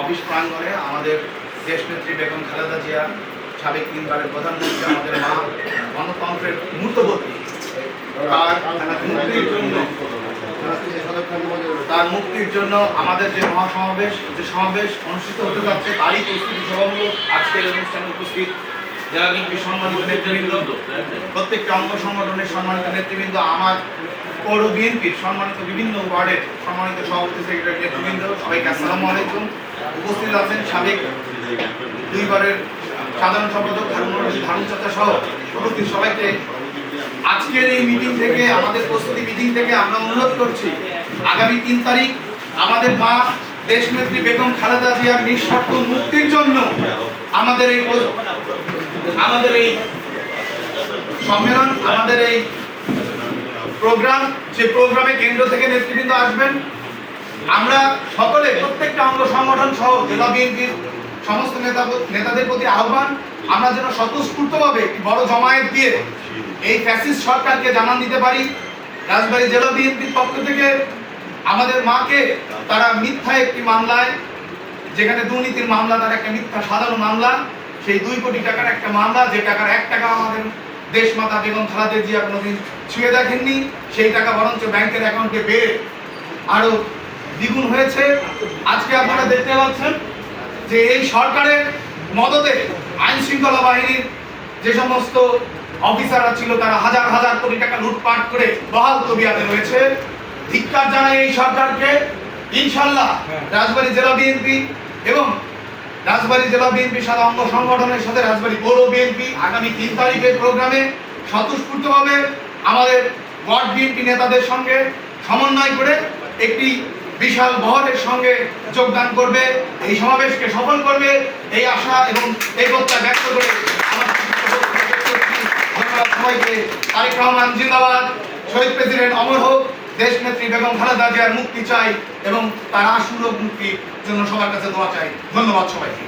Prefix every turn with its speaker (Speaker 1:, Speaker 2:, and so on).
Speaker 1: Office প্রাঙ্গণে আমাদের দেশ দেশনেত্রী বেগম খালেদা জিয়া, সাবেক তিনবারের প্রধানমন্ত্রী, আমাদের মা গণতন্ত্রের মূর্তবর্তী। তার মুক্তির জন্য আমাদের যে মহাসমাবেশ, যে সমাবেশ অনুষ্ঠিত হতে যাচ্ছে, তারই প্রস্তুতি সভামূলক আজকের অনুষ্ঠানে উপস্থিত জেলা বিএনপি সম্মানিত নেতৃবৃন্দ, প্রত্যেকটা অঙ্গ সংগঠনের নেতৃবৃন্দ, আমার পৌর বিএনপির সম্মানিত বিভিন্ন ওয়ার্ডের সম্মানিত সভাপতি, সেক্রেটারি, নেতৃবৃন্দ, সবাইকে আসসালামু আলাইকুম। উপস্থিত আছেন সাবেক দুইবারের সাধারণ সম্পাদক হারুন রশিদ চাচা সহ উপস্থিত সবাইকে। আজকের এই মিটিং থেকে, আমাদের প্রস্তুতি মিটিং থেকে আমরা অনুরোধ করছি, আগামী তিন তারিখ আমাদের মা দেশনেত্রী বেগম খালেদা জিয়ার নিঃশর্ত মুক্তির জন্য আমাদের এই আমাদের এই সম্মেলন, আমাদের এই প্রোগ্রাম যে প্রোগ্রামে কেন্দ্র থেকে নেতৃবৃন্দ আসবেন। আমরা সকলে, প্রত্যেকটা অঙ্গ সংগঠন সহ জেলা বিএনপির সমস্ত নেতা, নেতাদের প্রতি আহ্বান, আমরা যেন স্বতঃস্ফূর্তভাবে বড় জমায়েত দিয়ে এই ফ্যাসিস্ট সরকারকে জানান দিতে পারি। রাজবাড়ী জেলা বিএনপির পক্ষ থেকে আমাদের মাকে, তারা মিথ্যা একটি মামলায় যেখানে দুর্নীতির মামলা তার একটা মিথ্যা সাধারণ মামলা সেই দুই কোটি টাকার একটা মামলা যে টাকার এক টাকা আমাদের দেশ মাতা বেগম খালাদে জিয়া কোনোদিন ছুঁয়ে দেখেননি সেই টাকা বরঞ্চ ব্যাংকের অ্যাকাউন্টে বেড়ে আরও দ্বিগুণ হয়েছে। আজকে আপনারা দেখতে পাচ্ছেন যে এই সরকারের মদতে আইন শৃঙ্খলা বাহিনীর যে সমস্ত অফিসাররা ছিল তারা হাজার হাজার কোটি টাকা লুটপাট করে বহাল তবিয়াতে রয়েছে। ধিক্কার জানাই এই সরকারকে। ইনশাল্লাহ রাজবাড়ী জেলা বিএনপি এবং রাজবাড়ী জেলা বিএনপি সাথে অঙ্গ সংগঠনের সাথে রাজবাড়ী পৌর বিএনপি আগামী তিন তারিখের প্রোগ্রামে স্বতঃস্ফূর্তভাবে আমাদের ওয়ার্ড বিএনপি নেতাদের সঙ্গে সমন্বয় করে একটি বিশাল বহরের সঙ্গে যোগদান করবে, এই সমাবেশকে সফল করবে, এই আশা এবং এই প্রত্যয় ব্যক্ত করে সবাইকে। তারেক রহমান জিন্দাবাদ। শহীদ প্রেসিডেন্ট অমর হোক। দেশ নেত্রী বেগম খালেদা জিয়ার মুক্তি চাই এবং তার আসুরক মুক্তির জন্য সবার কাছে দোয়া চাই। ধন্যবাদ সবাইকে।